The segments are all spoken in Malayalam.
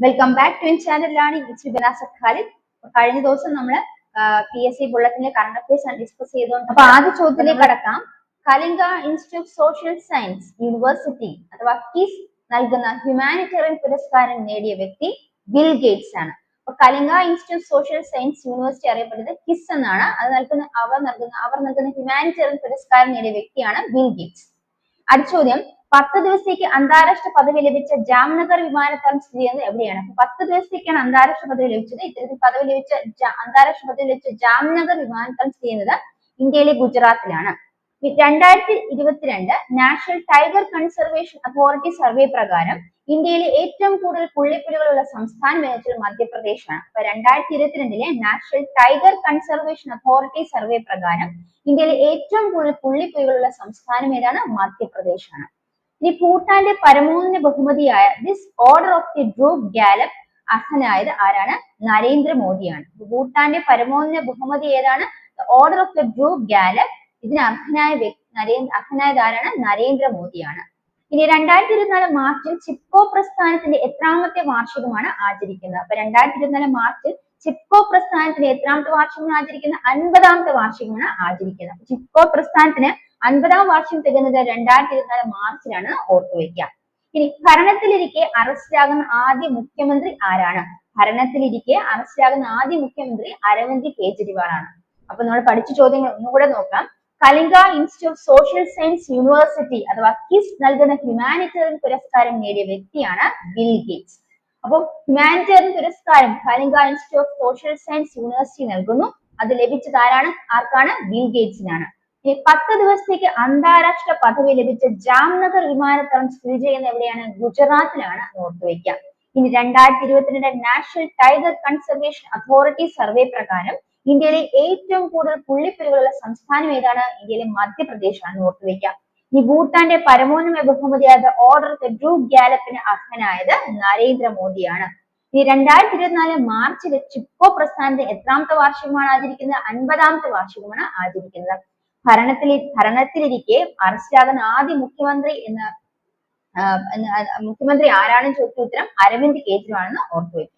Welcome back to in channel learning it's Binasa Khalid കഴിഞ്ഞ ദിവസം നമ്മൾ പി എസ് സി ബുള്ളറ്റിന്റെ കറണ്ട് അഫയേഴ്സ് ഡിസ്കസ് ചെയ്തുകൊണ്ട് അപ്പൊ ആദ്യ ചോദ്യത്തിലേക്ക് കടക്കാം. Kalinga institute social science university അഥവാ കിസ് നൽകുന്ന ഹ്യൂമാനിറ്റേറിയൻ പുരസ്കാരം നേടിയ വ്യക്തി ബിൽ ഗേറ്റ്സ് ആണ്. അപ്പൊ Kalinga institute social science university അറിയപ്പെടുന്നത് കിസ് എന്നാണ്. അത് നൽകുന്ന അവർ നൽകുന്ന അവർ നൽകുന്ന ഹ്യൂമാനിറ്റേറിയൻ പുരസ്കാരം നേടിയ വ്യക്തിയാണ് ബിൽ ഗേറ്റ്സ് അടുത്ത ചോദ്യം പത്ത് ദിവസത്തേക്ക് അന്താരാഷ്ട്ര പദവി ലഭിച്ച ജാംനഗർ വിമാനത്താവളം സ്ഥിതി ചെയ്യുന്നത് എവിടെയാണ്? അപ്പൊ പത്ത് ദിവസത്തേക്കാണ് അന്താരാഷ്ട്ര പദവി ലഭിച്ചത്. ഇത്തരത്തിൽ പദവി ലഭിച്ച അന്താരാഷ്ട്ര പദവി ലഭിച്ച ജാംനഗർ വിമാനത്താവളം സ്ഥിതി ചെയ്യുന്നത് ഇന്ത്യയിലെ ഗുജറാത്തിലാണ്. രണ്ടായിരത്തി ഇരുപത്തിരണ്ട് national tiger conservation authority survey പ്രകാരം ഇന്ത്യയിലെ ഏറ്റവും കൂടുതൽ പുള്ളിപ്പുലികളുള്ള സംസ്ഥാനം എന്ന് വെച്ചാൽ മധ്യപ്രദേശാണ്. അപ്പൊ രണ്ടായിരത്തി ഇരുപത്തിരണ്ടിലെ national tiger conservation authority survey പ്രകാരം ഇന്ത്യയിലെ ഏറ്റവും കൂടുതൽ പുള്ളിപ്പുലികളുള്ള സംസ്ഥാനം ഏതാണ്? മധ്യപ്രദേശാണ്. ഇനി ഭൂട്ടാന്റെ പരമോന്നത ബഹുമതിയായ this order of the Druk Gyalpo അർഹനായത് ആരാണ്? നരേന്ദ്രമോദിയാണ്. ഭൂട്ടാന്റെ പരമോന്നത ബഹുമതി ഏതാണ്? Order of the Druk Gyalpo ഇതിന് അർഹനായ നരേന്ദ്ര അർഹനായത് ആരാണ്? നരേന്ദ്രമോദിയാണ്. ഇനി രണ്ടായിരത്തി ഇരുപത്തിനാല് മാർച്ചിൽ ചിപ്കോ പ്രസ്ഥാനത്തിന്റെ എത്രാമത്തെ വാർഷികമാണ് ആചരിക്കുന്നത്. അപ്പൊ രണ്ടായിരത്തി ഇരുപത്തിനാല് മാർച്ചിൽ ചിപ്കോ പ്രസ്ഥാനത്തിന്റെ എത്രാമത്തെ വാർഷികമാണ് ആചരിക്കുന്നത്? അൻപതാമത്തെ വാർഷികമാണ് ആചരിക്കുന്നത്. ചിപ്കോ പ്രസ്ഥാനത്തിന് അൻപതാം വാർഷികം തികഞ്ഞത് രണ്ടായിരത്തി ഇരുപത്തിനാല് മാർച്ചിലാണ് ഓർത്തുവെക്കുക ഇനി ഭരണത്തിലിരിക്കെ അറസ്റ്റിലാകുന്ന ആദ്യ മുഖ്യമന്ത്രി ആരാണ്? ഭരണത്തിലിരിക്കെ അറസ്റ്റിലാകുന്ന ആദ്യ മുഖ്യമന്ത്രി അരവിന്ദ് കെജ്രിവാൾ ആണ്. അപ്പൊ നമ്മൾ പഠിച്ച ചോദ്യങ്ങൾ ഒന്നുകൂടെ നോക്കാം. Kalinga institute of social science university അഥവാ കിസ് നൽകുന്ന ഹ്യൂമാനിറ്റേറിയൻ പുരസ്കാരം നേടിയ വ്യക്തിയാണ് ബിൽ ഗേറ്റ്സ്. അപ്പോൾ ഹ്യൂമാനിറ്റേറിയൻ പുരസ്കാരം Kalinga institute of social science university നൽകുന്നു. അത് ലഭിച്ചത് ആരാണ്? ആർക്കാണ്? ബിൽ ഗേറ്റ്സിനാണ്. പത്ത് ദിവസത്തേക്ക് അന്താരാഷ്ട്ര പദവി ലഭിച്ച ജാംനഗർ വിമാനത്താവളം സ്ഥിതി ചെയ്യുന്ന എവിടെയാണ് ഗുജറാത്തിലാണ് ഓർത്ത് വെക്കുക ഇനി രണ്ടായിരത്തി ഇരുപത്തിരണ്ട് national tiger conservation authority survey പ്രകാരം ഇന്ത്യയിലെ ഏറ്റവും കൂടുതൽ പുള്ളിപ്പുലികളുള്ള സംസ്ഥാനം ഏതാണ്? ഇന്ത്യയിലെ മധ്യപ്രദേശാണ് ഓർത്തുവെക്കുക ഇനി ഭൂട്ടാന്റെ പരമോന്നത ബഹുമതിയായ ഓർഡർ ഡ്രൂ ഗ്യാലപ്പിന് അർഹനായത് നരേന്ദ്രമോദിയാണ്. ഇനി രണ്ടായിരത്തി ഇരുപത്തിനാല് മാർച്ചിൽ ചിപ്കോ പ്രസ്ഥാനത്തെ എത്രാമത്തെ വാർഷികമാണ് ആചരിക്കുന്നത്? അൻപതാമത്തെ വാർഷികമാണ് ആചരിക്കുന്നത്. ഭരണത്തിൽ ഭരണത്തിലിരിക്കെ അറസ്റ്റിലാകുന്ന ആദ്യ മുഖ്യമന്ത്രി എന്ന മുഖ്യമന്ത്രി ആരാണെന്ന് ചോദിച്ച ഉത്തരം അരവിന്ദ് കെജ്രിവാൾ എന്ന് ഓർത്തുവെക്കുക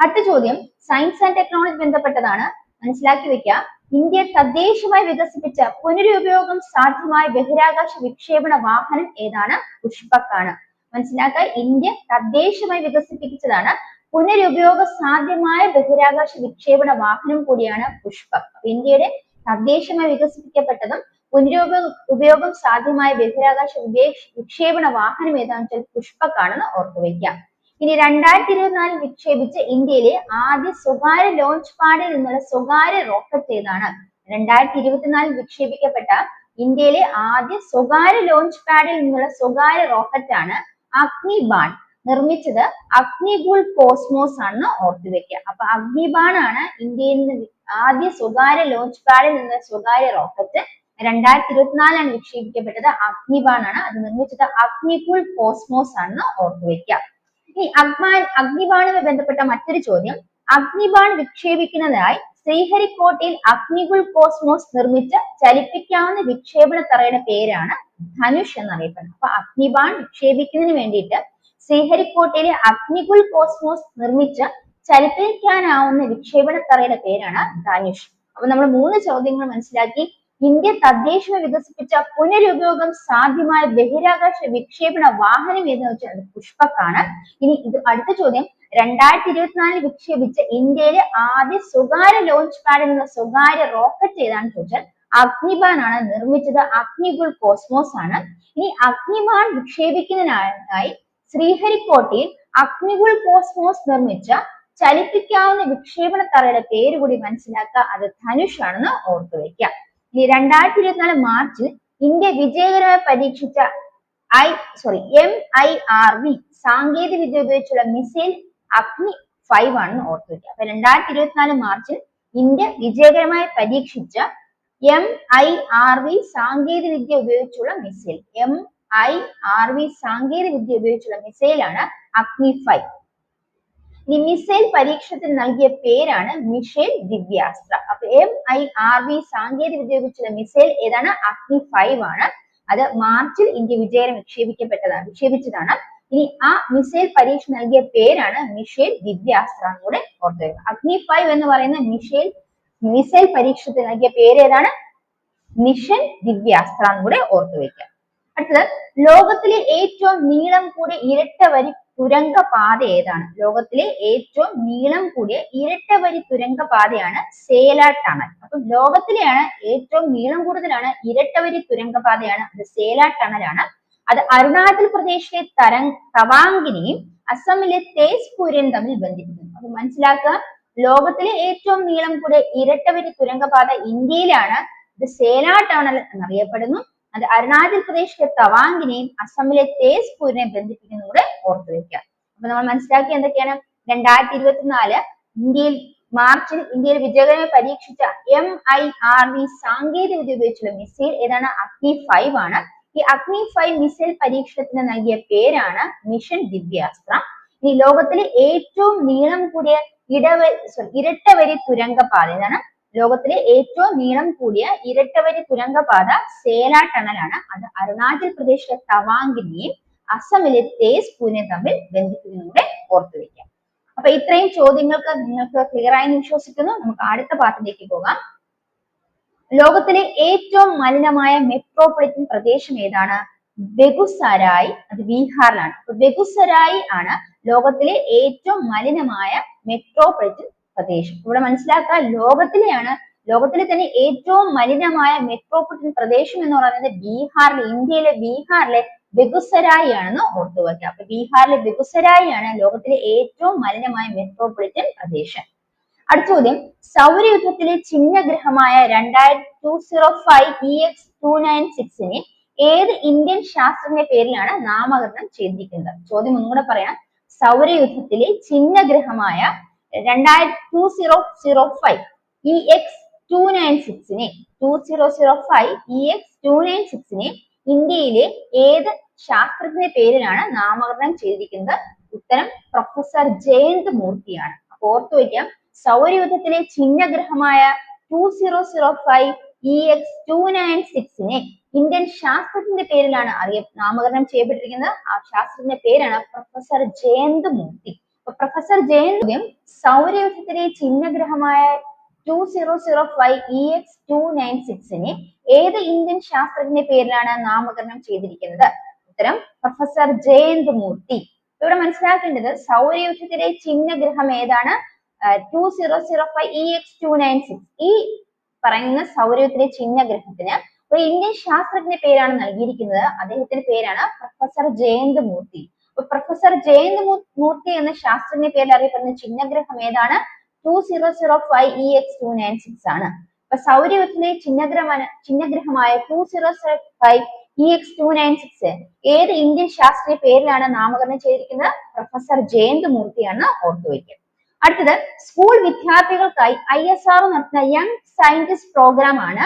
അടുത്ത ചോദ്യം സയൻസ് ആൻഡ് ടെക്നോളജി ബന്ധപ്പെട്ടതാണ്. മനസ്സിലാക്കി വെക്കുക ഇന്ത്യ തദ്ദേശമായി വികസിപ്പിച്ച പുനരുപയോഗം സാധ്യമായ ബഹിരാകാശ വിക്ഷേപണ വാഹനം ഏതാണ്? പുഷ്പക്കാണ്. മനസ്സിലാക്കുക ഇന്ത്യ തദ്ദേശമായി വികസിപ്പിച്ചതാണ് പുനരുപയോഗ സാധ്യമായ ബഹിരാകാശ വിക്ഷേപണ വാഹനം കൂടിയാണ് അപ്പൊ ഇന്ത്യയുടെ തദ്ദേശമായി വികസിപ്പിക്കപ്പെട്ടതും പുനരുപ ഉപയോഗം സാധ്യമായ ബഹിരാകാശ വിക്ഷേപണ വാഹനം ഏതാണെന്ന് വെച്ചാൽ പുഷ്പക്കാണെന്ന് ഓർത്തുവെക്കുക ഇനി രണ്ടായിരത്തി ഇരുപത്തിനാലിൽ വിക്ഷേപിച്ച ഇന്ത്യയിലെ ആദ്യ സ്വകാര്യ ലോഞ്ച് പാഡിൽ നിന്നുള്ള സ്വകാര്യ റോക്കറ്റ് ഏതാണ്? രണ്ടായിരത്തി ഇരുപത്തിനാലിൽ വിക്ഷേപിക്കപ്പെട്ട ഇന്ത്യയിലെ ആദ്യ സ്വകാര്യ ലോഞ്ച് പാഡിൽ നിന്നുള്ള സ്വകാര്യ റോക്കറ്റ് ആണ് അഗ്നിബാൺ. നിർമ്മിച്ചത് അഗ്നികുൾ കോസ്മോസ് ആണെന്ന് ഓർത്തുവെക്കുക അപ്പൊ അഗ്നിബാൺ ആണ് ഇന്ത്യയിൽ നിന്ന് ആദ്യ സ്വകാര്യ ലോഞ്ച് പാഡിൽ നിന്ന് സ്വകാര്യ റോക്കറ്റ് രണ്ടായിരത്തി ഇരുപത്തിനാലാണ് വിക്ഷേപിക്കപ്പെട്ടത്. അഗ്നിബാണാണ് അത് നിർമ്മിച്ചത്. അഗ്നികുൾ കോസ്മോസ് ആണെന്ന് ഓർത്തുവെക്കുക ഈ അഗ്മാൻ അഗ്നിബാണുമായി ബന്ധപ്പെട്ട മറ്റൊരു ചോദ്യം. അഗ്നിബാൺ വിക്ഷേപിക്കുന്നതായി ശ്രീഹരിക്കോട്ടയിൽ അഗ്നികുൾ കോസ്മോസ് നിർമ്മിച്ച ചലിപ്പിക്കാവുന്ന വിക്ഷേപണ തറയുടെ പേരാണ് ധനുഷ് എന്നറിയപ്പെടുന്നത്. അപ്പൊ അഗ്നിബാൺ വിക്ഷേപിക്കുന്നതിന് വേണ്ടിയിട്ട് ശ്രീഹരിക്കോട്ടയിലെ അഗ്നികുൾ കോസ്മോസ് നിർമ്മിച്ച ചരിത്രിക്കാനാവുന്ന വിക്ഷേപണ തറയുടെ പേരാണ് ധനുഷ്. അപ്പൊ നമ്മൾ മൂന്ന് ചോദ്യങ്ങൾ മനസ്സിലാക്കി. ഇന്ത്യ തദ്ദേശീയമായി വികസിപ്പിച്ച പുനരുപയോഗം സാധ്യമായ ബഹിരാകാശ വിക്ഷേപണ വാഹനം ഏതെന്ന് വെച്ചാൽ അത് പുഷ്പക്കാണ്. ഇനി ഇത് അടുത്ത ചോദ്യം. രണ്ടായിരത്തി ഇരുപത്തിനാലിൽ വിക്ഷേപിച്ച ഇന്ത്യയിലെ ആദ്യ സ്വകാര്യ ലോഞ്ച് പാഡിൽ നിന്ന് സ്വകാര്യ റോക്കറ്റ് ഏതാണ് ചോദിച്ചാൽ അഗ്നിബാൻ ആണ് നിർമ്മിച്ചത്. അഗ്നികുൾ കോസ്മോസ് ആണ്. ഇനി അഗ്നിബാൻ വിക്ഷേപിക്കുന്നതിനായി ശ്രീഹരിക്കോട്ടയിൽ അഗ്നികുൾ കോസ്മോസ് നിർമ്മിച്ച ചലിപ്പിക്കാവുന്ന വിക്ഷേപണ തറയുടെ പേര് കൂടി മനസ്സിലാക്കുക. അത് ധനുഷ് ആണെന്ന് ഓർത്തു വെക്കുക ഇനി രണ്ടായിരത്തി ഇരുപത്തിനാല് മാർച്ചിൽ ഇന്ത്യ വിജയകരമായി പരീക്ഷിച്ച I sorry M I R V സാങ്കേതിക വിദ്യ ഉപയോഗിച്ചുള്ള മിസൈൽ അഗ്നി ഫൈവ് ആണെന്ന് ഓർത്തു വെക്കുക അപ്പൊ രണ്ടായിരത്തി ഇരുപത്തിനാല് മാർച്ചിൽ ഇന്ത്യ വിജയകരമായി പരീക്ഷിച്ച എം ഐ ആർ വി സാങ്കേതിക വിദ്യ ഉപയോഗിച്ചുള്ള missile M I R V സാങ്കേതിക വിദ്യ ഉപയോഗിച്ചുള്ള മിസൈലാണ് അഗ്നി ഫൈവ്. ഈ മിസൈൽ പരീക്ഷണത്തിന് നൽകിയ പേരാണ് മിഷേൽ ദിവ്യാസ്ത്ര. അപ്പൊ എം ഐ ആർ വി സാങ്കേതിക വിദ്യ ഉപയോഗിച്ചുള്ള മിസൈൽ ഏതാണ്? അഗ്നി ഫൈവ് ആണ്. അത് മാർച്ചിൽ ഇന്ത്യ വിജയം വിക്ഷേപിക്കപ്പെട്ടതാണ് വിക്ഷേപിച്ചതാണ്. ഇനി ആ മിസൈൽ പരീക്ഷ നൽകിയ പേരാണ് മിഷേൽ ദിവ്യാസ്ത്ര ഓർത്തു വെക്കുക. അഗ്നി ഫൈവ് എന്ന് പറയുന്ന മിഷേൽ മിസൈൽ പരീക്ഷണത്തിന് നൽകിയ പേര് ഏതാണ്? മിഷൻ ദിവ്യാസ്ത്ര കൂടെ ഓർത്തു വെക്കുക. അടുത്തത് ലോകത്തിലെ ഏറ്റവും നീളം കൂടിയ ഇരട്ട വരി തുരങ്ക പാത ഏതാണ്? ലോകത്തിലെ ഏറ്റവും നീളം കൂടിയ ഇരട്ട വരി തുരങ്ക പാതയാണ് സേല ടണൽ. അപ്പൊ ലോകത്തിലെയാണ് ഏറ്റവും നീളം കൂടുതലാണ് ഇരട്ടവരി തുരങ്ക പാതയാണ് അത് സേല ടണലാണ് അത് അരുണാചൽ പ്രദേശിലെ തരങ് തവാങ്കിനെയും അസമിലെ തേസ്പൂരിയും തമ്മിൽ ബന്ധിപ്പിക്കുന്നു. അപ്പൊ മനസ്സിലാക്കുക ലോകത്തിലെ ഏറ്റവും നീളം കൂടിയ ഇരട്ടവരി തുരങ്കപാത ഇന്ത്യയിലാണ്. ഇത് സേല ടണൽ എന്നറിയപ്പെടുന്നു. അത് അരുണാചൽ പ്രദേശിലെ തവാങ്കിനെയും അസമിലെ തേസ്പൂരിനെയും ബന്ധിപ്പിക്കുന്നത് കൂടെ ഓർത്തു വെക്കുക അപ്പൊ നമ്മൾ മനസ്സിലാക്കിയ എന്തൊക്കെയാണ്? രണ്ടായിരത്തി ഇരുപത്തിനാല് ഇന്ത്യയിൽ മാർച്ചിൽ ഇന്ത്യയിൽ വിജയകരമായി പരീക്ഷിച്ച എം ഐ ആർ വി സാങ്കേതിക വിദ്യ ഉപയോഗിച്ചുള്ള മിസൈൽ ഏതാണ്? അഗ്നി ഫൈവ് ആണ്. ഈ അഗ്നി ഫൈവ് മിസൈൽ പരീക്ഷണത്തിന് നൽകിയ പേരാണ് മിഷൻ ദിവ്യാസ്ത്ര. ഈ ലോകത്തിലെ ഏറ്റവും നീളം കൂടിയ ഇടവ സോറി ഇരട്ടവരി തുരങ്കപാത ഇതാണ് ലോകത്തിലെ ഏറ്റവും നീളം കൂടിയ ഇരട്ടവരി തുരങ്കപാത സേല ടണലാണ് അത് അരുണാചൽ പ്രദേശിലെ തവാങ്കിനെയും അസമിലെ തേസ് പൂനെ തമ്മിൽ ബന്ധിപ്പിക്കുന്നതിലൂടെ ഓർത്തു വെക്കാം. അപ്പൊ ഇത്രയും ചോദ്യങ്ങൾക്ക് നിങ്ങൾക്ക് ക്ലിയർ ആയി വിശ്വസിക്കുന്നു. നമുക്ക് അടുത്ത പാത്രത്തിലേക്ക് പോകാം. ലോകത്തിലെ ഏറ്റവും മലിനമായ മെട്രോപൊളിറ്റൻ പ്രദേശം ഏതാണ്? ബെഗുസരായി അത് ബീഹാറിലാണ്. ബെഗുസരായി ആണ് ലോകത്തിലെ ഏറ്റവും മലിനമായ മെട്രോപൊളിറ്റൻ പ്രദേശം. ഇവിടെ മനസ്സിലാക്കുക ലോകത്തിലെയാണ് ലോകത്തിലെ തന്നെ ഏറ്റവും മലിനമായ മെട്രോപൊളിറ്റൻ പ്രദേശം എന്ന് പറയുന്നത് ബീഹാറിലെ ഇന്ത്യയിലെ ബീഹാറിലെ ബെഗുസരായി ആണെന്ന് ഓർത്തു വയ്ക്കുക അപ്പൊ ബീഹാറിലെ ബെഗുസരായി ആണ് ലോകത്തിലെ ഏറ്റവും മലിനമായ മെട്രോപൊളിറ്റൻ പ്രദേശം. അടുത്ത ചോദ്യം സൗരയുദ്ധത്തിലെ ചിഹ്നഗ്രഹമായ രണ്ടായിരത്തി two zero five E X two nine സിക്സിനെ ഏത് ഇന്ത്യൻ ശാസ്ത്രജ്ഞ പേരിലാണ് നാമകരണം ചെയ്തിരിക്കുന്നത്? ചോദ്യം ഒന്നുകൂടെ പറയാം. സൗരയുദ്ധത്തിലെ ചിഹ്നഗ്രഹമായ സിക്സിനെ ഇന്ത്യയിലെ ഏത് ശാസ്ത്രജ്ഞ പേരിലാണ് നാമകരണം ചെയ്തിരിക്കുന്നത്? ഉത്തരം പ്രൊഫസർ ജയന്ത് മൂർത്തിയാണ് ഓർത്തു വയ്ക്കാം സൗരയൂഥത്തിലെ ചിഹ്നഗ്രഹമായ two zero zero five E X two nine സിക്സിനെ Indian ശാസ്ത്രജ്ഞന്റെ പേരിലാണ് അറിയ നാമകരണം ചെയ്യപ്പെട്ടിരിക്കുന്നത്. ആ ശാസ്ത്രജ്ഞന്റെ പേരാണ് പ്രൊഫസർ ജയന്ത് മൂർത്തി പ്രൊഫസർ ജയന്ത് സൗരയൂഥത്തിലെ ചിഹ്നഗ്രഹമായ two zero zero five E X two nine സിക്സിനെ ഏത് ഇന്ത്യൻ ശാസ്ത്രജ്ഞന്റെ പേരിലാണ് നാമകരണം ചെയ്തിരിക്കുന്നത്? ഉത്തരം പ്രൊഫസർ ജയന്ത് മൂർത്തി ഇവിടെ മനസ്സിലാക്കേണ്ടത് സൗരയൂഥത്തിലെ ചിഹ്നഗ്രഹം ഏതാണ്? Two zero zero five E X two nine six ഈ പറയുന്ന സൗരയൂഥത്തിലെ ചിഹ്നഗ്രഹത്തിന് ഒരു ഇന്ത്യൻ ശാസ്ത്രജ്ഞ പേരാണ് നൽകിയിരിക്കുന്നത്. അദ്ദേഹത്തിന്റെ പേരാണ് പ്രൊഫസർ ജയന്ത് മൂർത്തി പ്രൊഫസർ ജയന്ത് മൂർത്തി എന്ന ശാസ്ത്രജ്ഞ പേരിൽ അറിയപ്പെടുന്ന ചിഹ്നഗ്രഹം ഏതാണ്? Two zero zero five E X two nine six ആണ്. അപ്പൊ സൗരയൂഥത്തിലെ ചിഹ്നഗ്രഹമാണ് ചിഹ്നഗ്രഹമായ two zero zero five E X two nine six ഏത് ഇന്ത്യൻ ശാസ്ത്രീയ പേരിലാണ് നാമകരണം ചെയ്തിരിക്കുന്നത്? പ്രൊഫസർ ജയന്ത് മൂർത്തിയാണ് ഓർത്തുവയ്ക്കുക അടുത്തത് സ്കൂൾ വിദ്യാർത്ഥികൾക്കായി ഐ എസ് ആർ നടത്തുന്ന യങ് സയന്റിസ്റ്റ് പ്രോഗ്രാം ആണ്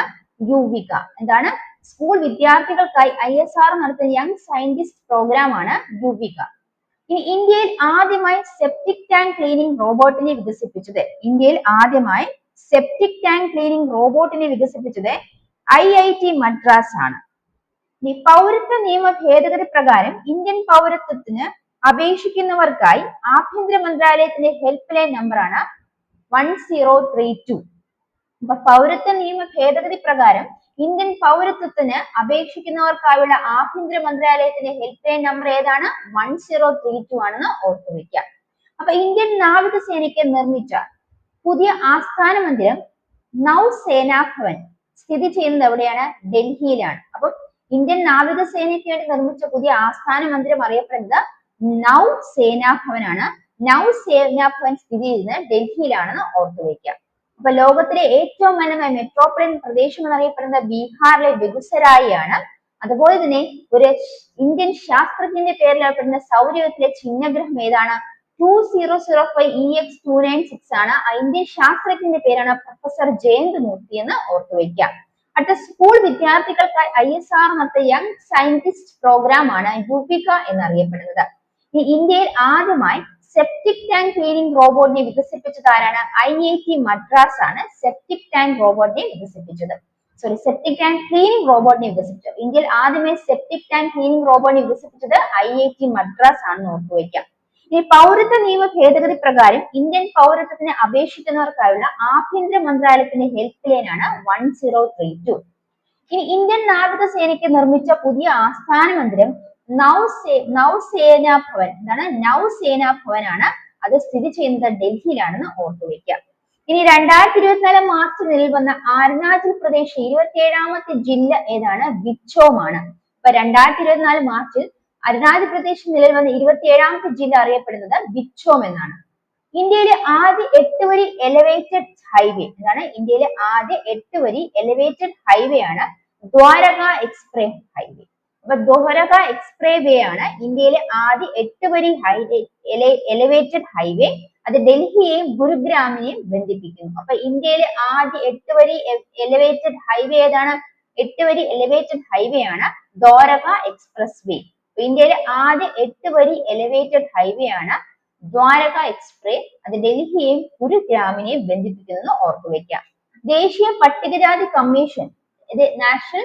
യുവിക. എന്താണ്? സ്കൂൾ വിദ്യാർത്ഥികൾക്കായി ഐ എസ് ആർ നടത്തുന്ന യങ് സയന്റിസ്റ്റ് പ്രോഗ്രാം ആണ് യുവിക ഇനി ഇന്ത്യയിൽ ആദ്യമായി സെപ്റ്റിക് ടാങ്ക് ക്ലീനിങ് റോബോട്ടിനെ വികസിപ്പിച്ചത് ഇന്ത്യയിൽ ആദ്യമായി സെപ്റ്റിക് ടാങ്ക് ക്ലീനിങ് റോബോട്ടിനെ വികസിപ്പിച്ചത് ഐ ഐ ടി മദ്രാസ് ആണ്. ഇനി പൗരത്വ നിയമ ഭേദഗതി പ്രകാരം ഇന്ത്യൻ പൗരത്വത്തിന് അപേക്ഷിക്കുന്നവർക്കായി ആഭ്യന്തര മന്ത്രാലയത്തിന്റെ ഹെൽപ്പ് ലൈൻ നമ്പറാണ് വൺ സീറോ ത്രീ ടു അപ്പൊ പൗരത്വ നിയമ ഭേദഗതി പ്രകാരം ഇന്ത്യൻ പൗരത്വത്തിന് അപേക്ഷിക്കുന്നവർക്കായുള്ള ആഭ്യന്തര മന്ത്രാലയത്തിന്റെ ഹെൽപ്പ് ലൈൻ നമ്പർ ഏതാണ്? വൺ സീറോ ത്രീ ടു ആണെന്ന് ഓർത്തു വെക്കാം. അപ്പൊ ഇന്ത്യൻ നാവികസേനയ്ക്ക് നിർമ്മിച്ച പുതിയ ആസ്ഥാന മന്ദിരം നൌസേനാഭവൻ സ്ഥിതി ചെയ്യുന്നത് എവിടെയാണ്? ഡൽഹിയിലാണ്. അപ്പം ഇന്ത്യൻ നാവികസേനയ്ക്ക് വേണ്ടി നിർമ്മിച്ച പുതിയ ആസ്ഥാന മന്ദിരം അറിയപ്പെടുന്നത് നൗ സേനാഭവനാണ് നൗ സേനാ ഭവൻ സ്ഥിതി ചെയ്യുന്നത് ഡൽഹിയിലാണെന്ന് ഓർത്തു വയ്ക്കുക അപ്പൊ ലോകത്തിലെ ഏറ്റവും മനോഹര മെട്രോപൊളിൻ പ്രദേശം എന്നറിയപ്പെടുന്നത് ബീഹാറിലെ ബെഗുസരായി ആണ് അതുപോലെ തന്നെ ഒരു ഇന്ത്യൻ ശാസ്ത്രജ്ഞന്റെ പേരിൽ അറിയപ്പെടുന്ന സൗരയൂഥത്തിലെ ചിഹ്നഗ്രഹം ഏതാണ്? Two zero zero five E X two nine six ആണ്. ആ ഇന്ത്യൻ ശാസ്ത്രജ്ഞന്റെ പേരാണ് പ്രൊഫസർ ജയന്ത് മൂർത്തി എന്ന് ഓർത്തു അടുത്ത സ്കൂൾ വിദ്യാർത്ഥികൾക്കായി ഐ എസ് ആർ നടത്തിയ യങ് സയന്റിസ്റ്റ് പ്രോഗ്രാം ആണ് യുപിക എന്നറിയപ്പെടുന്നത്. ഇന്ത്യയിൽ ആദ്യമായി സെപ്റ്റിക് ടാങ്ക് ക്ലീനിങ് റോബോട്ടിനെ വികസിപ്പിച്ചത് ആരാണ്? ഐ ഐ ടി മദ്രാസ് ആണ് സെപ്റ്റിക് ടാങ്ക് റോബോട്ടിനെ വികസിപ്പിച്ചത്. സോറി സെപ്റ്റിക് ടാങ്ക് ക്ലീനിങ് റോബോട്ടിനെ വികസിപ്പിച്ചു. ഇന്ത്യയിൽ ആദ്യമേ സെപ്റ്റിക് ടാങ്ക് ക്ലീനിങ് റോബോട്ടിനെ വികസിപ്പിച്ചത് ഐ ഐ ടി മദ്രാസ് ആണെന്ന് ഓർത്തുവയ്ക്കാം ഇനി പൗരത്വ നിയമ ഭേദഗതി പ്രകാരം ഇന്ത്യൻ പൗരത്വത്തിന് അപേക്ഷിക്കുന്നവർക്കായുള്ള ആഭ്യന്തര മന്ത്രാലയത്തിന്റെ ഹെൽപ്പ് ലൈൻ ആണ് വൺ സീറോ ത്രീ ടു ഇനി ഇന്ത്യൻ നാവികസേനയ്ക്ക് നിർമ്മിച്ച പുതിയ ആസ്ഥാന മന്ദിരം നൗസേ നൗസേന ഭവൻ. എന്താണ് നൗസേന ഭവൻ ആണ് അത് സ്ഥിതി ചെയ്യുന്നത് ഡൽഹിയിലാണെന്ന് ഓർത്തു ഓർത്തുവെക്കുക ഇനി രണ്ടായിരത്തി ഇരുപത്തിനാല് മാർച്ച് നിലവിൽ വന്ന അരുണാചൽ പ്രദേശ് ഇരുപത്തിയേഴാമത്തെ ജില്ല ഏതാണ്? വിച്ചോമാണ് അപ്പൊ രണ്ടായിരത്തി ഇരുപത്തിനാല് മാർച്ചിൽ അരുണാചൽ പ്രദേശ് നിലവിൽ വന്ന ഇരുപത്തിയേഴാമത്തെ ജില്ല അറിയപ്പെടുന്നത് വിച്ചോം എന്നാണ്. ഇന്ത്യയിലെ ആദ്യ എട്ട് വരി എലവേറ്റഡ് ഹൈവേ എന്താണ് ഇന്ത്യയിലെ ആദ്യ എട്ട് വരി എലവേറ്റഡ് ഹൈവേ ആണ് ദ്വാരക എക്സ്പ്രസ് ഹൈവേ. അപ്പൊ ദ്വാരക എക്സ്പ്രേ വേ ആണ് ഇന്ത്യയിലെ ആദ്യ എട്ട് വരി ഹൈവേ എലിവേറ്റഡ് ഹൈവേ അത് ഡൽഹിയെയും ഗുരുഗ്രാമിനെയും ബന്ധിപ്പിക്കുന്നു. അപ്പൊ ഇന്ത്യയിലെ ആദ്യ എട്ട് വരി എലിവേറ്റഡ് ഹൈവേ ഏതാണ്? എട്ട് വരി എലിവേറ്റഡ് ഹൈവേ ആണ് ദ്വാരക എക്സ്പ്രസ് വേ ഇന്ത്യയിലെ ആദ്യ എട്ട് വരി എലിവേറ്റഡ് ഹൈവേ ആണ് ദ്വാരക എക്സ്പ്രേ അത് ഡൽഹിയെയും ഗുരുഗ്രാമിനെയും ബന്ധിപ്പിക്കുന്നത് ഓർത്തുവെക്കാം ദേശീയ പട്ടികജാതി കമ്മീഷൻ ഇത് national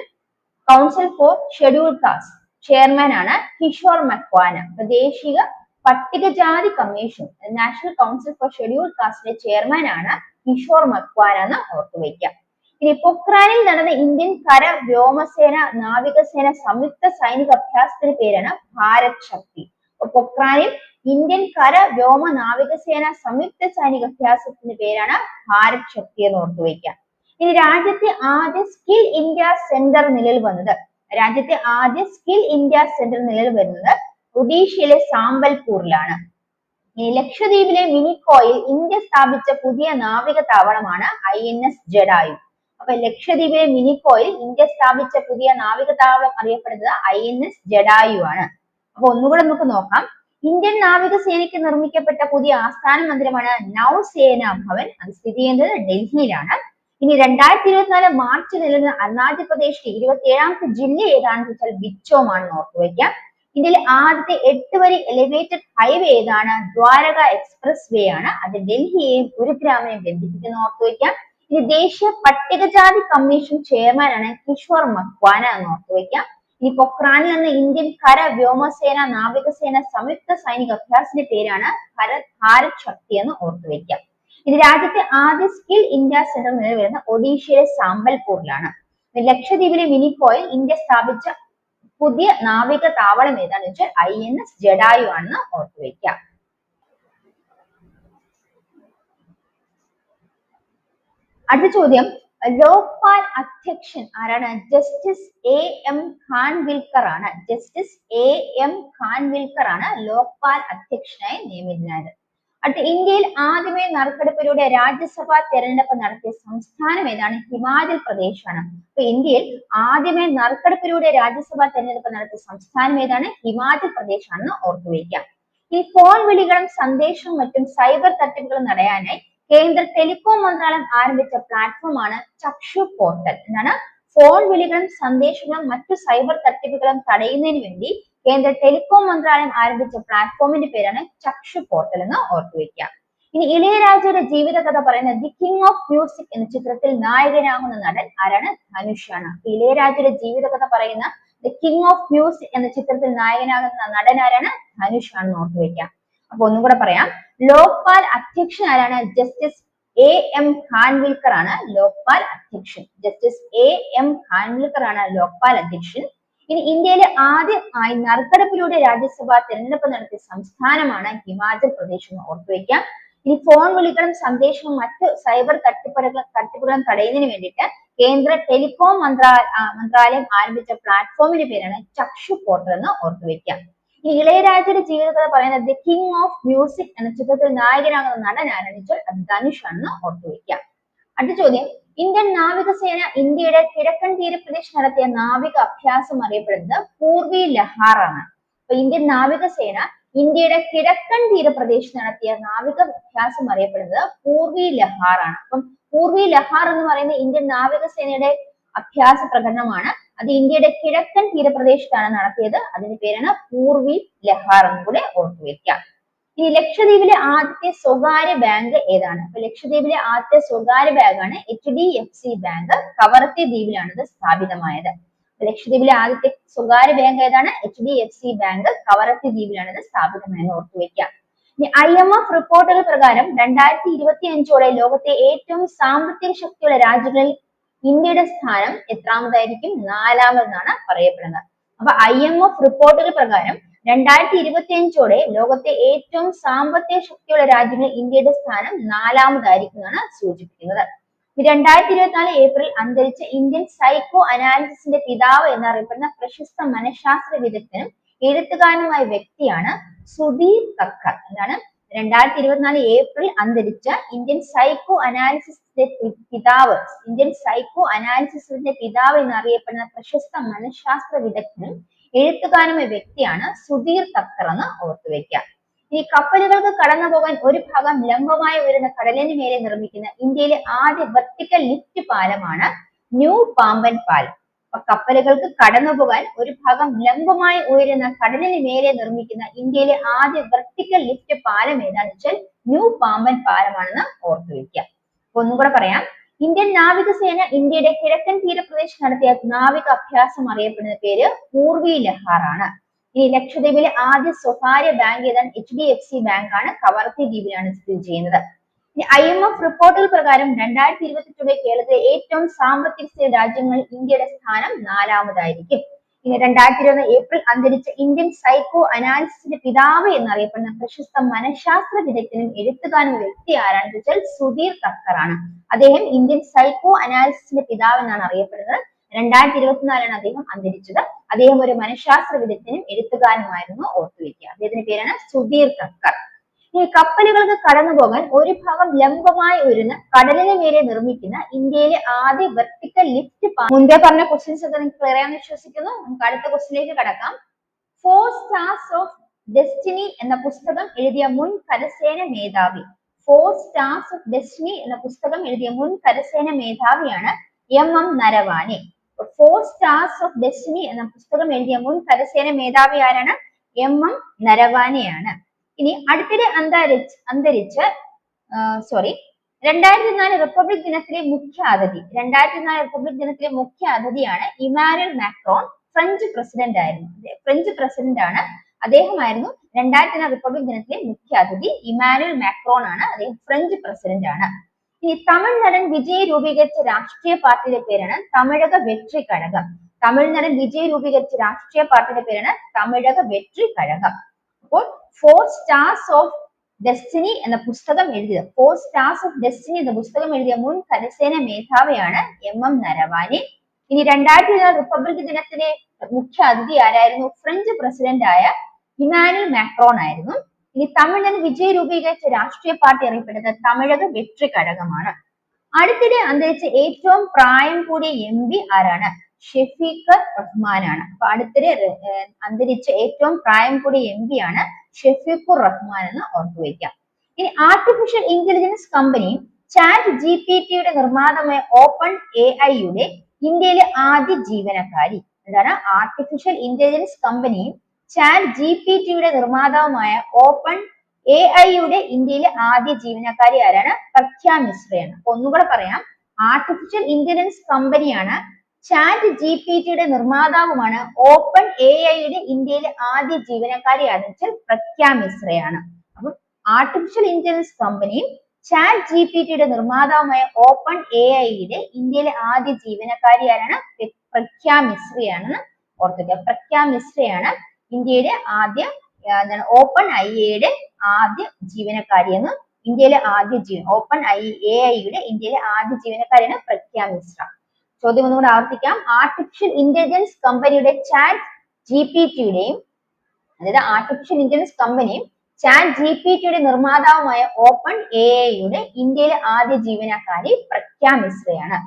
council for schedule caste chairman ആണ് കിഷോർ മക്വാന. പ്രാദേശിക പട്ടികജാതി commission national council for schedule കാസ്റ്റിന്റെ chairman ആണ് കിഷോർ മക്വാന എന്ന് ഓർത്തുവെക്കാം ഇനി പൊക്രാനിൽ നടന്ന ഇന്ത്യൻ കര വ്യോമസേന നാവികസേന സംയുക്ത സൈനിക അഭ്യാസത്തിന് പേരാണ് ഭാരത് ശക്തി. പൊക്രാനിൽ ഇന്ത്യൻ കര വ്യോമ നാവികസേന സംയുക്ത സൈനിക അഭ്യാസത്തിന് പേരാണ് ഭാരത് ശക്തി എന്ന് ഓർത്തുവെക്കാം ഇനി രാജ്യത്തെ ആദ്യ സ്കിൽ ഇന്ത്യ സെന്റർ നിലവിൽ വന്നത്. രാജ്യത്തെ ആദ്യ സ്കിൽ ഇന്ത്യ സെന്റർ നിലവിൽ വരുന്നത് ഒഡീഷയിലെ ഈ ലക്ഷദ്വീപിലെ മിനിക്കോയിൽ ഇന്ത്യ സ്ഥാപിച്ച പുതിയ നാവിക താവളമാണ് ഐ എൻ എസ് ജഡായു. അപ്പൊ ലക്ഷദ്വീപിലെ മിനിക്കോയിൽ ഇന്ത്യ സ്ഥാപിച്ച പുതിയ നാവിക താവളം അറിയപ്പെടുന്നത് ഐ എൻ ജഡായു ആണ് അപ്പൊ ഒന്നുകൂടെ നമുക്ക് നോക്കാം. ഇന്ത്യൻ നാവിക സേനയ്ക്ക് നിർമ്മിക്കപ്പെട്ട പുതിയ ആസ്ഥാന മന്ദിരമാണ് നൗസേന ഭവൻ. അത് സ്ഥിതി ചെയ്യുന്നത് ഡൽഹിയിലാണ്. ഇനി രണ്ടായിരത്തി ഇരുപത്തിനാല് മാർച്ച് നിലനിന്ന അരുണാചൽ പ്രദേശിലെ ഇരുപത്തി ഏഴാമത്തെ ജില്ല ഏതാണെന്ന് വെച്ചാൽ ഓർത്തു ഓർത്തുവയ്ക്കാം ഇന്ത്യയിലെ ആദ്യത്തെ എട്ട് വരി എലിവേറ്റഡ് ഹൈവേ ഏതാണ്? ദ്വാരക എക്സ്പ്രസ് വേ ആണ്. അത് ഡൽഹിയെയും ഗുരുഗ്രാമിനെയും ബന്ധിപ്പിക്കുന്ന ഓർത്തുവയ്ക്കാം ഇനി ദേശീയ പട്ടികജാതി കമ്മീഷൻ ചെയർമാനാണ് കിഷോർ മക്വാന എന്ന് ഓർത്തുവയ്ക്കാം ഇനി പൊക്രാനിൽ നിന്ന് ഇന്ത്യൻ കര വ്യോമസേന നാവികസേന സംയുക്ത സൈനിക അഭ്യാസത്തിന്റെ പേരാണ് ഭരത് ഭാരത് ശക്തി എന്ന് ഓർത്തുവയ്ക്കാം ഇനി രാജ്യത്തെ ആദ്യ സ്കിൽ ഇന്ത്യ സെന്റർ നിലവിലുന്ന ഒഡീഷയിലെ സാമ്പൽപൂരിലാണ്. ലക്ഷദ്വീപിലെ മിനിക്കോയിൽ ഇന്ത്യ സ്ഥാപിച്ച പുതിയ നാവിക താവളം ഏതാണെന്ന് വെച്ചാൽ ഐ എൻ എസ് ജഡായു ആണെന്ന് അടുത്ത ചോദ്യം. ലോക്പാൽ അധ്യക്ഷൻ ആരാണ്? ജസ്റ്റിസ് എ എം ഖാൻവിൽക്കർ ആണ്. ജസ്റ്റിസ് എ എം ഖാൻവിൽക്കർ ആണ് ലോക്പാൽ അധ്യക്ഷനായി നിയമിതനായത്. അടുത്ത ഇന്ത്യയിൽ ആദ്യമേ നറുക്കെടുപ്പിലൂടെ രാജ്യസഭാ തിരഞ്ഞെടുപ്പ് നടത്തിയ സംസ്ഥാനം ഏതാണ്? ഹിമാചൽ പ്രദേശ് ആണ് അപ്പൊ ഇന്ത്യയിൽ ആദ്യമേ നറുക്കെടുപ്പിലൂടെ രാജ്യസഭാ തിരഞ്ഞെടുപ്പ് നടത്തിയ സംസ്ഥാനം ഏതാണ്? ഹിമാചൽ പ്രദേശ് ആണെന്ന് ഓർത്തുവയ്ക്കാം. ഈ ഫോൺ വിളികളും സന്ദേശവും മറ്റും സൈബർ തട്ടിപ്പുകളും തടയാനായി കേന്ദ്ര ടെലികോം മന്ത്രാലയം ആരംഭിച്ച പ്ലാറ്റ്ഫോം ആണ് ചക്ഷു പോർട്ടൽ എന്താണ്? ഫോൺ വിളികളും സന്ദേശങ്ങളും മറ്റു സൈബർ തട്ടിപ്പുകളും തടയുന്നതിന് വേണ്ടി കേന്ദ്ര ടെലികോം മന്ത്രാലയം ആരംഭിച്ച പ്ലാറ്റ്ഫോമിന്റെ പേരാണ് ചക്ഷു പോർട്ടൽ എന്ന് ഓർത്തു വെക്കുക ഇനി ഇളയരാജയുടെ ജീവിതകഥ പറയുന്ന ദി കിങ് ഓഫ് മ്യൂസിക് എന്ന ചിത്രത്തിൽ നായകനാകുന്ന നടൻ ആരാണ്? ധനുഷാണ്. ഇളയരാജയുടെ ജീവിതകഥ പറയുന്ന ദി കിങ് ഓഫ് മ്യൂസിക് എന്ന ചിത്രത്തിൽ നായകനാകുന്ന നടൻ ആരാണ്? ധനുഷാണ് ഓർത്തു വെക്കുക അപ്പൊ ഒന്നും കൂടെ പറയാം. ലോക്പാൽ അധ്യക്ഷൻ ആരാണ്? ജസ്റ്റിസ് എ എം ഖാൻവിൽക്കർ ആണ് ലോക്പാൽ അധ്യക്ഷൻ. ജസ്റ്റിസ് എ എം ഖാൻവിൽക്കർ ആണ് ലോക്പാൽ അധ്യക്ഷൻ. ഇനി ഇന്ത്യയിലെ ആദ്യമായി നറുക്കെടുപ്പിലൂടെ രാജ്യസഭ തിരഞ്ഞെടുപ്പ് നടത്തിയ സംസ്ഥാനമാണ് ഹിമാചൽ പ്രദേശ് എന്ന് ഓർത്തുവെക്കാം ഇനി ഫോൺ വിളികളും സന്ദേശവും മറ്റു സൈബർ തട്ടിപ്പുകളും തട്ടിപ്പുകളും തടയുന്നതിന് വേണ്ടിയിട്ട് കേന്ദ്ര ടെലികോം മന്ത്രാ മന്ത്രാലയം ആരംഭിച്ച പ്ലാറ്റ്ഫോമിന്റെ പേരാണ് ചക്ഷു പോർട്ടൽ എന്ന് ഓർത്തുവെക്കാം ഇനി ഇളയരാജയുടെ ജീവിതകഥ പറയുന്നത് ദി കിങ് ഓഫ് മ്യൂസിക് എന്ന ചിത്രത്തിൽ നായകനാകുന്ന നടൻ ആരംഭിച്ചാൽ അത് ധനുഷ് ആണെന്ന് ഓർത്തുവെക്കാം അടുത്ത ചോദ്യം. ഇന്ത്യൻ നാവികസേന ഇന്ത്യയുടെ കിഴക്കൻ തീരപ്രദേശ് നടത്തിയ നാവിക അഭ്യാസം അറിയപ്പെടുന്നത് പൂർവി ലഹാറാണ്. അപ്പൊ ഇന്ത്യൻ നാവികസേന ഇന്ത്യയുടെ കിഴക്കൻ തീരപ്രദേശ് നടത്തിയ നാവിക അഭ്യാസം അറിയപ്പെടുന്നത് പൂർവി ലഹാറാണ്. അപ്പം പൂർവി ലഹാർ എന്ന് പറയുന്ന ഇന്ത്യൻ നാവികസേനയുടെ അഭ്യാസ പ്രകടനമാണ്. അത് ഇന്ത്യയുടെ കിഴക്കൻ തീരപ്രദേശത്താണ് നടത്തിയത്. അതിന്റെ പേരാണ് പൂർവി ലഹാർ എന്ന് കൂടെ ഓർത്തുവെക്കാം ഇനി ലക്ഷദ്വീപിലെ ആദ്യത്തെ സ്വകാര്യ ബാങ്ക് ഏതാണ്? അപ്പൊ ലക്ഷദ്വീപിലെ ആദ്യത്തെ സ്വകാര്യ ബാങ്കാണ് H D F C bank. Kavaratti ദ്വീപിലാണ് ഇത് സ്ഥാപിതമായത്. ലക്ഷദ്വീപിലെ ആദ്യത്തെ സ്വകാര്യ ബാങ്ക് ഏതാണ്? H D F C bank. Kavaratti ദ്വീപിലാണ് ഇത് സ്ഥാപിതമായെന്ന് ഓർത്തുവെക്കാം ഇനി ഐ എം എഫ് റിപ്പോർട്ടുകൾ പ്രകാരം രണ്ടായിരത്തി ഇരുപത്തി അഞ്ചോടെ ലോകത്തെ ഏറ്റവും സാമ്പത്തിക ശക്തിയുള്ള രാജ്യങ്ങളിൽ ഇന്ത്യയുടെ സ്ഥാനം എത്രാമതായിരിക്കും? നാലാമതെന്നാണ് പറയപ്പെടുന്നത്. അപ്പൊ ഐ എം എഫ് റിപ്പോർട്ടുകൾ പ്രകാരം രണ്ടായിരത്തി ഇരുപത്തി അഞ്ചോടെ ലോകത്തെ ഏറ്റവും സാമ്പത്തിക ശക്തിയുള്ള രാജ്യങ്ങളിൽ ഇന്ത്യയുടെ സ്ഥാനം നാലാമതായിരിക്കും എന്നാണ് സൂചിപ്പിക്കുന്നത്. രണ്ടായിരത്തി ഇരുപത്തിനാല് ഏപ്രിൽ അന്തരിച്ച ഇന്ത്യൻ സൈക്കോ അനാലിസിന്റെ പിതാവ് എന്നറിയപ്പെടുന്ന പ്രശസ്ത മനഃശാസ്ത്ര വിദഗ്ധനും എഴുത്തുകാരനുമായ വ്യക്തിയാണ് സുധീർ കക്കർ എന്നാണ് രണ്ടായിരത്തി ഇരുപത്തിനാല് ഏപ്രിൽ അന്തരിച്ച ഇന്ത്യൻ സൈക്കോ അനാലിസിന്റെ പിതാവ് ഇന്ത്യൻ സൈക്കോ അനാലിസിന്റെ പിതാവ് എന്നറിയപ്പെടുന്ന പ്രശസ്ത മനഃശാസ്ത്ര വിദഗ്ധനും എഴുത്തുകാരനുമായ വ്യക്തിയാണ് സുധീർ തക്കർ എന്ന് ഓർത്തുവെക്കുക ഈ കപ്പലുകൾക്ക് കടന്നു പോകാൻ ഒരു ഭാഗം ലംബമായി വരുന്ന കടലിന് മേലെ നിർമ്മിക്കുന്ന ഇന്ത്യയിലെ ആദ്യ വെർട്ടിക്കൽ ലിഫ്റ്റ് പാലമാണ് ന്യൂ പാമ്പൻ പാലം അപ്പൊ കപ്പലുകൾക്ക് കടന്നു പോകാൻ ഒരു ഭാഗം ലംബമായി ഉയരുന്ന കടലിന് മേലെ നിർമ്മിക്കുന്ന ഇന്ത്യയിലെ ആദ്യ വെർട്ടിക്കൽ ലിഫ്റ്റ് പാലം ഏതാണെന്ന് വെച്ചാൽ ന്യൂ പാമ്പൻ പാലമാണെന്ന് ഓർത്തു വെക്കുക അപ്പൊ ഒന്നും കൂടെ പറയാം. ഇന്ത്യൻ നാവികസേന ഇന്ത്യയുടെ കിഴക്കൻ തീരപ്രദേശം നടത്തിയ നാവിക അഭ്യാസം അറിയപ്പെടുന്ന പേര് പൂർവി ലഹാർ ആണ് ഇനി ലക്ഷദ്വീപിലെ ആദ്യ സ്വകാര്യ ബാങ്ക് ഏതാണ് H D F C bank ആണ് കവർത്തി ദ്വീപിലാണ് സ്ഥിതി ചെയ്യുന്നത്. ഐ എം എഫ് റിപ്പോർട്ടുകൾ പ്രകാരം രണ്ടായിരത്തി ഇരുപത്തി കേരളത്തിലെ ഏറ്റവും സാമ്പത്തിക രാജ്യങ്ങളിൽ ഇന്ത്യയുടെ സ്ഥാനം നാലാമതായിരിക്കും. രണ്ടായിരത്തി ഇരുപത് ഏപ്രിൽ അന്തരിച്ച ഇന്ത്യൻ സൈക്കോ അനാലിസിന്റെ പിതാവ് എന്നറിയപ്പെടുന്ന പ്രശസ്ത മനഃശാസ്ത്ര വിദഗ്ധനും എഴുത്തുകാരനും വ്യക്തി ആരാണെന്ന് വെച്ചാൽ സുധീർ തക്കറാണ്. അദ്ദേഹം ഇന്ത്യൻ സൈക്കോ അനാലിസിന്റെ പിതാവ് എന്നാണ് അറിയപ്പെടുന്നത്. രണ്ടായിരത്തി ഇരുപത്തിനാലാണ് അദ്ദേഹം അന്തരിച്ചത്. അദ്ദേഹം ഒരു മനഃശാസ്ത്ര വിദഗ്ധനും എഴുത്തുകാരനുമായിരുന്നു. ഓർത്തുവെക്കുക അദ്ദേഹത്തിന്റെ പേരാണ് സുധീർ തക്കർ. ഈ കപ്പലുകൾക്ക് കടന്നു പോകാൻ ഒരു ഭാഗം ലംബമായി ഉയരുന്ന കടലിന് മേലെ നിർമ്മിക്കുന്ന ഇന്ത്യയിലെ ആദ്യ വെർട്ടിക്കൽ ലിഫ്റ്റ് മുൻപേ പറഞ്ഞ ക്വസ്റ്റ്യൻസ് ഒക്കെ നിങ്ങൾക്ക് ക്ലിയർ ആണെന്ന് വിശ്വസിക്കുന്നു. നമുക്ക് അടുത്ത ക്വസ്റ്റ്യനിലേക്ക് കടക്കാം. ഫോർ സ്റ്റാർസ് ഓഫ് ഡെസ്റ്റിനി എന്ന പുസ്തകം എഴുതിയ മുൻ കരസേന മേധാവി. ഫോർ സ്റ്റാർസ് ഓഫ് ഡെസ്റ്റിനി എന്ന പുസ്തകം എഴുതിയ മുൻ കരസേന മേധാവിയാണ് M M Naravane. Four stars of destiny എന്ന പുസ്തകം എഴുതിയ മുൻ കരസേന മേധാവി ആരാണ്? എം എം നരവാനെയാണ്. ഇനി അടുത്തിടെ അന്താരിച്ച് അന്തരിച്ച് സോറി രണ്ടായിരത്തി നാല് റിപ്പബ്ലിക് ദിനത്തിലെ മുഖ്യ അതിഥി രണ്ടായിരത്തി നാല് റിപ്പബ്ലിക് ദിനത്തിലെ മുഖ്യ അതിഥിയാണ് ഇമാനുവൽ മാക്രോൺ ഫ്രഞ്ച് പ്രസിഡന്റ് ആയിരുന്നു. ഫ്രഞ്ച് പ്രസിഡന്റ് ആണ്. അദ്ദേഹമായിരുന്നു രണ്ടായിരത്തി നാല് റിപ്പബ്ലിക് ദിനത്തിലെ മുഖ്യ അതിഥി ഇമാനുവൽ മാക്രോൺ ആണ്. അദ്ദേഹം ഫ്രഞ്ച് പ്രസിഡന്റ് ആണ്. ഇനി തമിഴ് നടൻ വിജയ് രൂപീകരിച്ച രാഷ്ട്രീയ പാർട്ടിയുടെ പേരാണ് തമിഴക വെട്രി കഴകം. തമിഴ് നടൻ വിജയ് രൂപീകരിച്ച രാഷ്ട്രീയ പാർട്ടിയുടെ പേരാണ് തമിഴക വെട്രി കഴകം. അപ്പോൾ ഫോർ സ്റ്റാർസ് ഓഫ് ഡെസ്റ്റിനി എന്ന പുസ്തകം എഴുതിയത്. ഫോർ സ്റ്റാർസ് ഓഫ് ഡെസ്റ്റിനി എന്ന പുസ്തകം എഴുതിയ മുൻ കരസേന മേധാവിയാണ് എം എം നരവാനി. ഇനി രണ്ടായിരത്തി ഇരുപത് റിപ്പബ്ലിക് ദിനത്തിലെ മുഖ്യ അതിഥി ആരായിരുന്നു? ഫ്രഞ്ച് പ്രസിഡന്റ് ആയ ഇമാനുൽ മാക്രോൺ ആയിരുന്നു. ഇനി തമിഴിൽ വിജയ രൂപീകരിച്ച രാഷ്ട്രീയ പാർട്ടി അറിയപ്പെടുന്നത് തമിഴക വെട്രി ഘടകമാണ് അടുത്തിടെ അന്തരിച്ച ഏറ്റവും പ്രായം കൂടിയ എം പി ആരാണ്? ഷെഫീഖർ റഹ്മാനാണ്. അപ്പൊ അടുത്തിടെ അന്തരിച്ച ഏറ്റവും പ്രായം കൂടിയ എം പി ആണ് ഷെഫീഖുർ റഹ്മാൻ എന്ന് ഓർത്തുവയ്ക്കാം ഇനി ആർട്ടിഫിഷ്യൽ ഇന്റലിജൻസ് കമ്പനിയും ചാറ്റ് ജി പി ടിയുടെ നിർമ്മാതാവായ ഓപ്പൺ എ ഐയുടെ ഇന്ത്യയിലെ ആദ്യ ജീവനക്കാരി. എന്താണ്? ആർട്ടിഫിഷ്യൽ ഇന്റലിജൻസ് കമ്പനിയും ചാറ്റ് ജി പി ടിയുടെ നിർമ്മാതാവുമായ ഓപ്പൺ എ ഐയുടെ ഇന്ത്യയിലെ ആദ്യ ജീവനക്കാരി ആരാണ്? പ്രഖ്യ മിശ്രയാണ്. ഒന്നുകൂടെ പറയാം. ആർട്ടിഫിഷ്യൽ ഇന്റലിജൻസ് കമ്പനിയാണ് ചാറ്റ് ജി പി ടിയുടെ നിർമ്മാതാവുമാണ് ഓപ്പൺ എ ഐയുടെ ഇന്ത്യയിലെ ആദ്യ ജീവനക്കാരി ആണെന്ന് വെച്ചാൽ മിശ്രയാണ്. അപ്പം ആർട്ടിഫിഷ്യൽ ഇന്റലിജൻസ് കമ്പനിയും ചാറ്റ് ജി പി ടിയുടെ നിർമ്മാതാവുമായ ഓപ്പൺ എ ഐയുടെ ഇന്ത്യയിലെ ആദ്യ ജീവനക്കാരി ആരാണ് പ്രഖ്യ മിശ്രയാണെന്ന് ഓർത്തുക പ്രഖ്യ മിശ്രയാണ് ഇന്ത്യയുടെ ആദ്യ എന്താണ് ഓപ്പൺ ഐ എയുടെ ആദ്യ ജീവനക്കാരി എന്ന് ഇന്ത്യയിലെ ആദ്യ ജീവൻ ഓപ്പൺ ഐ എ ഐയുടെ ഇന്ത്യയിലെ ആദ്യ ജീവനക്കാരിയാണ് പ്രഖ്യ മിശ്ര. ചോദ്യം ഒന്നുകൂടെ ആവർത്തിക്കാം. ആർട്ടിഫിഷ്യൽ ഇന്റലിജൻസ് കമ്പനിയുടെ ചാറ്റ് ജി പി ടിയുടെയും അതായത് ആർട്ടിഫിഷ്യൽ ഇന്റലിജൻസ് കമ്പനിയും ചാറ്റ് ജി പി ടിയുടെ നിർമ്മാതാവുമായ ഓപ്പൺ എ ഐയുടെ ഇന്ത്യയിലെ ആദ്യ ജീവനക്കാരി പ്രഖ്യാ മിശ്രയാണ്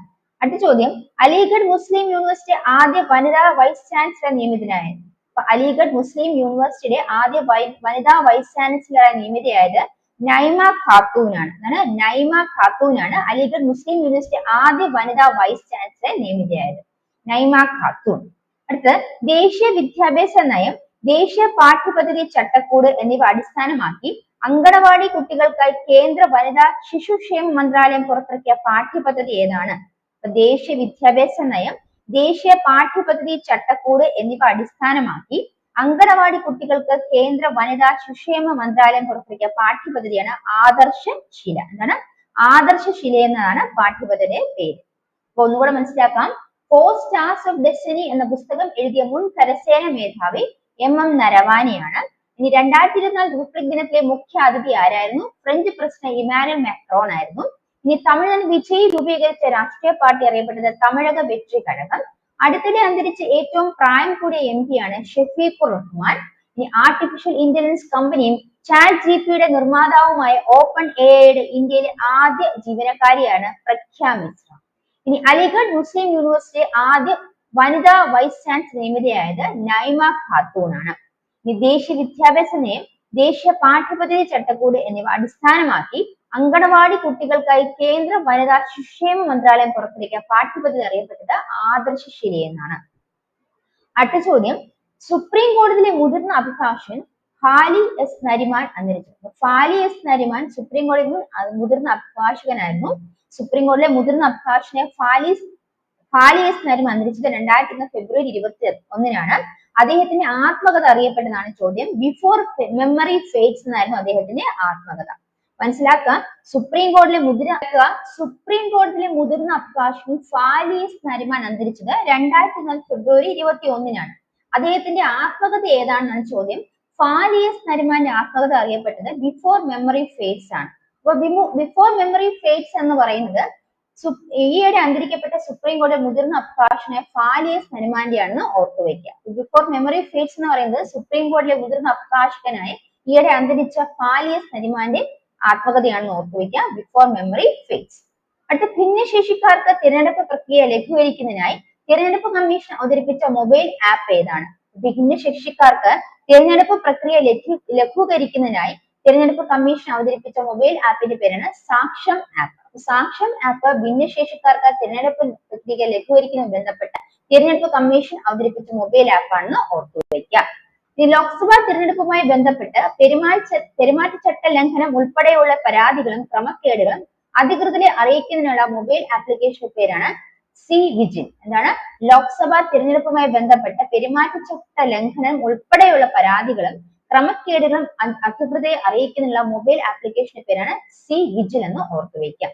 അടുത്ത ചോദ്യം അലിഗഡ് മുസ്ലിം യൂണിവേഴ്സിറ്റി ആദ്യ വനിതാ വൈസ് ചാൻസലർ നിയമിതനായത് അപ്പൊ അലിഗഡ് മുസ്ലിം യൂണിവേഴ്സിറ്റിയുടെ ആദ്യ വനിതാ വൈസ് ചാൻസലറായി നിയമിതയായത് നൈമ ഖാത്തൂനാണ്. എന്താണ് നൈമ ഖാത്തൂനാണ്. അലിഗഡ് മുസ്ലിം യൂണിവേഴ്സിറ്റി ആദ്യ വനിതാ വൈസ് ചാൻസലർ നിയമിതയായത്. നൈമ ഖാത്തൂൺ അടുത്ത് ദേശീയ വിദ്യാഭ്യാസ നയം ദേശീയ പാഠ്യപദ്ധതി ചട്ടക്കൂട് എന്നിവ അടിസ്ഥാനമാക്കി അങ്കണവാടി കുട്ടികൾക്കായി കേന്ദ്ര വനിതാ ശിശുക്ഷേമ മന്ത്രാലയം പുറത്തിറക്കിയ പാഠ്യപദ്ധതി ഏതാണ്? ദേശീയ വിദ്യാഭ്യാസ നയം ദേശീയ പാഠ്യപദ്ധതി ചട്ടക്കൂട് എന്നിവ അടിസ്ഥാനമാക്കി അങ്കണവാടി കുട്ടികൾക്ക് കേന്ദ്ര വനിതാ ശിശുക്ഷേമ മന്ത്രാലയം പുറത്തിറക്കിയ പാഠ്യപദ്ധതിയാണ് ആദർശ ശില. എന്താണ്? ആദർശ ശില എന്നതാണ് പാഠ്യപദ്ധതിയുടെ പേര്. അപ്പൊ ഒന്നുകൂടെ മനസ്സിലാക്കാം. ഫോർ സ്റ്റാർസ് ഓഫ് ഡെസ്റ്റിനി എന്ന പുസ്തകം എഴുതിയ മുൻ കരസേന മേധാവി എം എം നരവാനിയാണ്. ഇനി രണ്ടായിരത്തി ഇരുപത്തിനാല് റിപ്പബ്ലിക് ദിനത്തിലെ മുഖ്യ അതിഥി ആരായിരുന്നു? ഫ്രഞ്ച് പ്രസിഡന്റ് ഇമാനുവൽ മാക്രോൺ ആയിരുന്നു. ഇനി തമിഴ്നാട് വിജയ് രൂപീകരിച്ച രാഷ്ട്രീയ പാർട്ടി അറിയപ്പെട്ടത് തമിഴക വെற்றி കഴകം. അടുത്തിടെ അന്തരിച്ച ഏറ്റവും പ്രായം കൂടിയ എം ആണ് ഷെഫീഖുർ റഹ്മാൻ. ഇനി ആർട്ടിഫിഷ്യൽ ഇന്റലിജൻസ് കമ്പനിയും ചാറ്റ് ജി പിയുടെ നിർമ്മാതാവുമായ ഓപ്പൺ എഐയുടെ ഇന്ത്യയിലെ ആദ്യ ജീവനക്കാരിയാണ് പ്രഖ്യ മിശ്ര. ഇനി അലിഗഡ് മുസ്ലിം യൂണിവേഴ്സിറ്റി ആദ്യ വനിതാ വൈസ് ചാൻസലർ നിയമിതയായത് നൈമ ഖാത്തൂൺ ആണ് ഇനി ദേശീയ വിദ്യാഭ്യാസ നയം ദേശീയ പാഠ്യപദ്ധതി ചട്ടക്കൂട് എന്നിവ അടിസ്ഥാനമാക്കി അങ്കണവാടി കുട്ടികൾക്കായി കേന്ദ്ര വനിതാ ശിശുക്ഷേമ മന്ത്രാലയം പുറത്തിറക്കിയ പാഠ്യപദ്ധതി അറിയപ്പെട്ടത് ശിരി എന്നാണ്. അടുത്ത ചോദ്യം. സുപ്രീം കോടതിയിലെ മുതിർന്ന അഭിഭാഷകൻ ഫാലി എസ് നരിമാൻ അന്തരിച്ചു ഫാലി എസ് നരിമാൻ സുപ്രീം കോടതിയിൽ മുതിർന്ന അഭിഭാഷകനായിരുന്നു. സുപ്രീം കോടതിയിലെ മുതിർന്ന അഭിഭാഷകനെ ഫാലി ഫാലി എസ് നരിമാൻ അന്തരിച്ചത് രണ്ടായിരത്തി ഒന്ന് ഫെബ്രുവരി ഇരുപത്തി ഒന്നിനാണ് അദ്ദേഹത്തിന്റെ ആത്മകഥ അറിയപ്പെട്ടതാണ് ചോദ്യം. ബിഫോർ മെമ്മറി ഫേറ്റ്സ് എന്നായിരുന്നു അദ്ദേഹത്തിന്റെ ആത്മകഥ. മനസ്സിലാക്കുക? സുപ്രീം കോടതിയിലെ മുതിരാക്കുക സുപ്രീം കോടതിയിലെ മുതിർന്ന അഭിഭാഷകൻ ഫാലിയസ് നരിമാൻ അന്തരിച്ചത് രണ്ടായിരത്തി നാല് ഫെബ്രുവരി ഇരുപത്തി ഒന്നിനാണ് അദ്ദേഹത്തിന്റെ ആത്മകഥ ഏതാണെന്നാണ് ചോദ്യം. ഫാലിയസ് നരിമാന്റെ ആത്മകഥ അറിയപ്പെട്ടത് ബിഫോർ മെമ്മറി ഫേറ്റ്സ് ആണ്. അപ്പൊ ബിഫോർ മെമ്മറി ഫേറ്റ്സ് എന്ന് പറയുന്നത് ഈയിടെ അന്തരിക്കപ്പെട്ട സുപ്രീം കോടതി മുതിർന്ന അഭിഭാഷകനെ ഫാലിയസ് നരിമാന്റെ ആണെന്ന് ഓർത്തുവെക്കുക ബിഫോർ മെമ്മറി ഫേറ്റ്സ് എന്ന് പറയുന്നത് സുപ്രീം കോടതിയിലെ മുതിർന്ന അഭിഭാഷകനായി ഈയിടെ അന്തരിച്ച ഫാലിയസ് നരിമാന്റെ ആത്മകഥയാണെന്ന് ഓർത്തുവെക്കുക ബിഫോർ മെമ്മറി ഫേറ്റ്സ് അടുത്ത ഭിന്നശേഷിക്കാർക്ക് തിരഞ്ഞെടുപ്പ് പ്രക്രിയ ലഘൂകരിക്കുന്നതിനായി തിരഞ്ഞെടുപ്പ് കമ്മീഷൻ അവതരിപ്പിച്ച മൊബൈൽ ആപ്പ് ഏതാണ്? ഭിന്നശേഷിക്കാർക്ക് തിരഞ്ഞെടുപ്പ് പ്രക്രിയ ലഘൂ ലഘൂകരിക്കുന്നതിനായി തിരഞ്ഞെടുപ്പ് കമ്മീഷൻ അവതരിപ്പിച്ച മൊബൈൽ ആപ്പിന്റെ പേരാണ് സാക്ഷം ആപ്പ്. സാക്ഷം ആപ്പ് ഭിന്നശേഷിക്കാർക്ക് തിരഞ്ഞെടുപ്പ് പ്രക്രിയ ലഘൂകരിക്കുന്നതുമായി ബന്ധപ്പെട്ട തിരഞ്ഞെടുപ്പ് കമ്മീഷൻ അവതരിപ്പിച്ച മൊബൈൽ ആപ്പാണെന്ന് ഓർത്തുവയ്ക്കുക ഈ ലോക്സഭാ തിരഞ്ഞെടുപ്പുമായി ബന്ധപ്പെട്ട് പെരുമാറ്റ പെരുമാറ്റച്ചട്ട ലംഘനം ഉൾപ്പെടെയുള്ള പരാതികളും ക്രമക്കേടുകളും അധികൃതരെ അറിയിക്കുന്നതിനുള്ള മൊബൈൽ ആപ്ലിക്കേഷൻ പേരാണ് സി വിജിൻ. എന്താണ്? ലോക്സഭാ തിരഞ്ഞെടുപ്പുമായി ബന്ധപ്പെട്ട പെരുമാറ്റച്ചട്ട ലംഘനം ഉൾപ്പെടെയുള്ള പരാതികളും ക്രമക്കേടുകളും അധികൃതരെ അറിയിക്കുന്നതിനുള്ള മൊബൈൽ ആപ്ലിക്കേഷന്റെ പേരാണ് സി വിജിൽ എന്ന് ഓർത്തുവയ്ക്കുക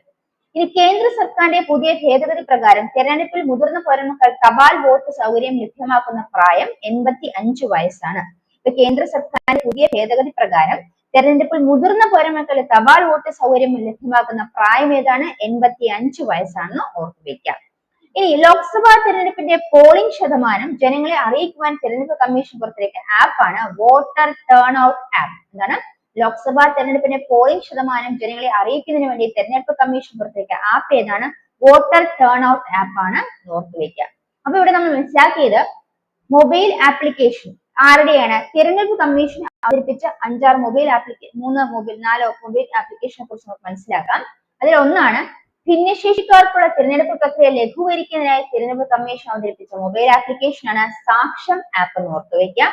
ഇനി കേന്ദ്ര സർക്കാരിന്റെ പുതിയ ഭേദഗതി പ്രകാരം തെരഞ്ഞെടുപ്പിൽ മുതിർന്ന പൗരന്മാർക്ക് തപാൽ വോട്ട് സൗകര്യം ലഭ്യമാക്കുന്ന പ്രായം എൺപത്തി അഞ്ചു വയസ്സാണ്. ഇപ്പൊ കേന്ദ്ര സർക്കാരിന്റെ പുതിയ ഭേദഗതി പ്രകാരം തെരഞ്ഞെടുപ്പിൽ മുതിർന്ന പൗരന്മാർക്ക് തപാൽ വോട്ട് സൗകര്യം ലഭ്യമാക്കുന്ന പ്രായം ഏതാണ്? എൺപത്തി അഞ്ചു വയസ്സാണെന്ന് ഓർത്തുവെക്കാം ഇനി ലോക്സഭാ തെരഞ്ഞെടുപ്പിന്റെ പോളിംഗ് ശതമാനം ജനങ്ങളെ അറിയിക്കുവാൻ തെരഞ്ഞെടുപ്പ് കമ്മീഷൻ പുറത്തിറക്കിയ ആപ്പാണ് വോട്ടർ ടേൺ ഔട്ട് ആപ്പ് എന്താണ്? ലോക്സഭാ തെരഞ്ഞെടുപ്പിന്റെ പോളിംഗ് ശതമാനം ജനങ്ങളെ അറിയിക്കുന്നതിന് വേണ്ടി തെരഞ്ഞെടുപ്പ് കമ്മീഷൻ പുറത്തിറക്കിയ ആപ്പ് ഏതാണ് വോട്ടർ ടേൺ ഔട്ട് ആണ് ഓർത്തുവെക്കുക അപ്പൊ ഇവിടെ നമ്മൾ മനസ്സിലാക്കിയത് മൊബൈൽ ആപ്ലിക്കേഷൻ ആരുടെയാണ്? തിരഞ്ഞെടുപ്പ് കമ്മീഷൻ അവതരിപ്പിച്ച അഞ്ചാറ് മൊബൈൽ ആപ്ലിക്കേഷൻ മൂന്ന് മൊബൈൽ നാലോ മൊബൈൽ ആപ്ലിക്കേഷനെ കുറിച്ച് നമുക്ക് മനസ്സിലാക്കാം. അതിൽ ഒന്നാണ് ഭിന്നശേഷിക്കാർക്കുള്ള തിരഞ്ഞെടുപ്പ് പ്രക്രിയ ലഘൂകരിക്കുന്നതിനായി തിരഞ്ഞെടുപ്പ് കമ്മീഷൻ അവതരിപ്പിച്ച മൊബൈൽ ആപ്ലിക്കേഷനാണ് സാക്ഷം ആപ്പ് എന്ന് ഓർത്തുവെക്കുക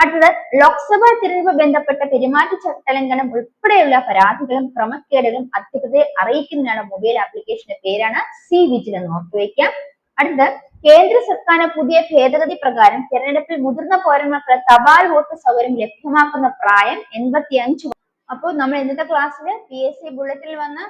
അടുത്തത് ലോക്സഭ തിരഞ്ഞെടുപ്പ് ബന്ധപ്പെട്ട പെരുമാറ്റച്ചട്ടലംഘനം ഉൾപ്പെടെയുള്ള പരാതികളും ക്രമക്കേടുകളും അധികൃതരെ അറിയിക്കുന്നതിനാണ് മൊബൈൽ ആപ്ലിക്കേഷന്റെ പേരാണ് സി വിജിൽ എന്ന് ഓർത്തുവയ്ക്കാം അടുത്തത് കേന്ദ്ര സർക്കാർ പുതിയ ഭേദഗതി പ്രകാരം തിരഞ്ഞെടുപ്പിൽ മുതിർന്ന പൗരന്മാർക്ക് തപാൽ വോട്ട് സൗകര്യം ലഭ്യമാക്കുന്ന പ്രായം എൺപത്തി അഞ്ച് അപ്പോൾ നമ്മൾ ഇന്നത്തെ ക്ലാസ്സിൽ പി എസ് സി ബുള്ളറ്റിൽ വന്ന